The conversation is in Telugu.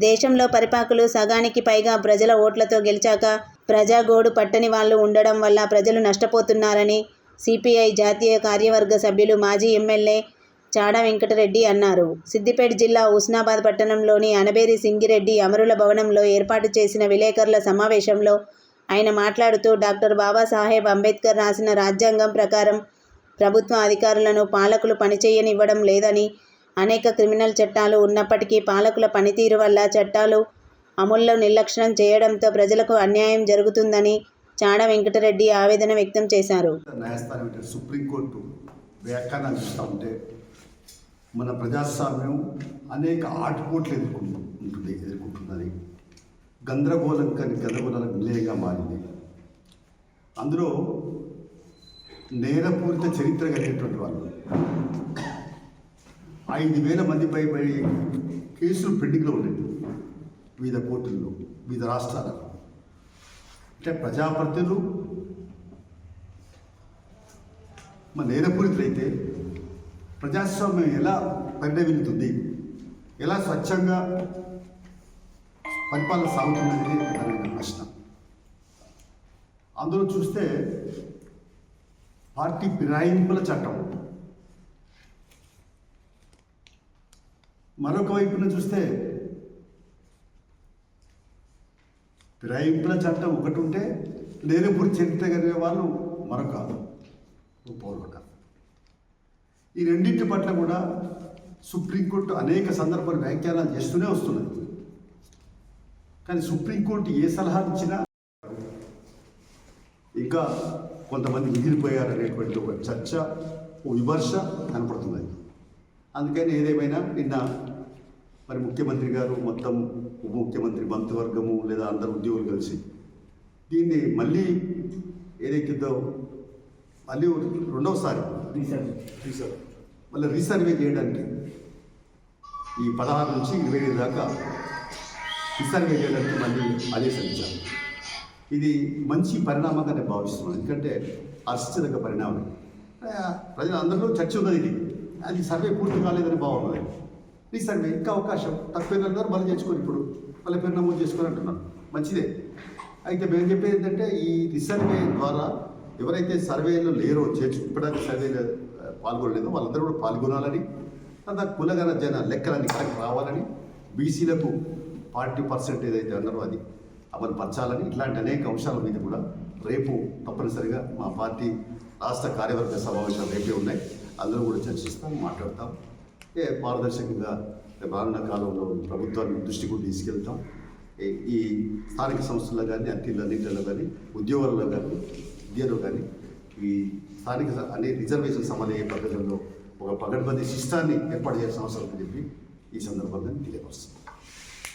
దేశంలో పరిపాకులు సగానికి పైగా ప్రజల ఓట్లతో గెలిచాక ప్రజాగోడు పట్టని వాళ్ళు ఉండడం వల్ల ప్రజలు నష్టపోతున్నారని సిపిఐ జాతీయ కార్యవర్గ సభ్యులు మాజీ ఎమ్మెల్యే చాడ వెంకటరెడ్డి అన్నారు. సిద్దిపేట జిల్లా హుస్నాబాద్ పట్టణంలోని అనబేరి సింగిరెడ్డి అమరుల భవనంలో ఏర్పాటు చేసిన విలేకరుల సమావేశంలో ఆయన మాట్లాడుతూ డాక్టర్ బాబాసాహెబ్ అంబేద్కర్ రాసిన రాజ్యాంగం ప్రకారం ప్రభుత్వ అధికారులను పాలకులు పనిచేయనివ్వడం లేదని అనేక క్రిమినల్ చట్టాలు ఉన్నప్పటికీ పాలకుల పనితీరు వల్ల చట్టాలు అమల్లో నిర్లక్ష్యం చేయడంతో ప్రజలకు అన్యాయం జరుగుతుందని చాడ వెంకటరెడ్డి ఆవేదన వ్యక్తం చేశారు. న్యాయస్థానం సుప్రీంకోర్టు వ్యాఖ్యానాలు చూస్తూ ఉంటే మన ప్రజాస్వామ్యం అనేక ఆటుపోట్లు ఎదుర్కొంటుంది ఉంటుంది ఎదుర్కొంటున్నది. గందరగోళం కానీ గందరగోళాలకు నిలయంగా మారింది. అందులో నేరపూరిత చరిత్ర కలిగినటువంటి వాళ్ళు ఐదు వేల మందిపై పై కేసులు పెండింగ్లో ఉన్నాయి. వివిధ కోర్టుల్లో వివిధ రాష్ట్రాలలో. అంటే ప్రజాప్రతినిధులు మన నేరపూరితులైతే ప్రజాస్వామ్యం ఎలా పరిణమిల్లుతుంది ఎలా స్వచ్ఛంగా పరిపాలన సాగుతున్నది అనే ప్రశ్న. అందులో చూస్తే పార్టీ ఫిరాయింపుల చట్టం. మరొక వైపున చూస్తే ఫిరాయింపుల చట్టం ఒకటి ఉంటే నేరపూరి చరిత్ర కలిగే వాళ్ళు మరొక పౌరులు ఈ రెండింటి పట్ల కూడా సుప్రీంకోర్టు అనేక సందర్భాలు వ్యాఖ్యానాలు చేస్తూనే వస్తున్నాయి కానీ సుప్రీంకోర్టు ఏ సలహా ఇచ్చినా ఇంకా కొంతమంది మిగిలిపోయారనేటువంటి ఒక చర్చ ఓ విమర్శ కనపడుతున్నది. అందుకని ఏదేమైనా నిన్న మరి ముఖ్యమంత్రి గారు మొత్తం ఉప ముఖ్యమంత్రి మంత్రివర్గము లేదా అందరు ఉద్యోగులు కలిసి దీన్ని మళ్ళీ ఏదైతుందో మళ్ళీ రెండవసారి మళ్ళీ రీసర్వే చేయడానికి ఈ పదహారు నుంచి ఇరవై ఐదు దాకా రీసర్వే చేయడానికి మళ్ళీ ఆదేశించారు. ఇది మంచి పరిణామంగా నేను భావిస్తున్నాను. ఎందుకంటే హర్షించదగ్గ పరిణామం. ప్రజలందరిలో చర్చ ఉన్నది ఇది. అది సర్వే పూర్తి కాలేదని బాగున్నది రీసెంట్గా ఇంకా అవకాశం తక్కువ అందరూ మళ్ళీ చేసుకొని ఇప్పుడు. మళ్ళీ పేరు నమోదు చేసుకొని అంటున్నారు. మంచిదే. అయితే మేము చెప్పేది ఏంటంటే ఈ రీసర్వే ద్వారా ఎవరైతే సర్వేలో లేరో చేర్చు ఇప్పటికీ సర్వేలో పాల్గొనలేదో వాళ్ళందరూ కూడా పాల్గొనాలని తర్వాత కులగన జన లెక్కలన్నీ కరెక్ట్ రావాలని బీసీలకు ఫార్టీ పర్సెంట్ ఏదైతే అన్నారో అది అమలు పరచాలని ఇట్లాంటి అనేక అంశాల మీద కూడా రేపు తప్పనిసరిగా మా పార్టీ రాష్ట్ర కార్యవర్గ సమావేశాలు రేపే ఉన్నాయి. అందరూ కూడా చర్చిస్తాం మాట్లాడతాం. ఏ పారదర్శకంగా రేపు రానున్న కాలంలో ప్రభుత్వాన్ని దృష్టి కూడా తీసుకెళ్తాం ఈ- స్థానిక సంస్థల్లో కానీ అన్నింటిలో కానీ ఉద్యోగాల్లో కానీ విద్యలో కానీ ఈ స్థానిక స- అనే రిజర్వేషన్ సమన్వయ పద్ధతుల్లో ఒక పగడ్బందీ శిస్తాన్ని ఏర్పాటు చేయాల్సిన అవసరం చెప్పి ఈ సందర్భంగా తెలియపరుస్తుంది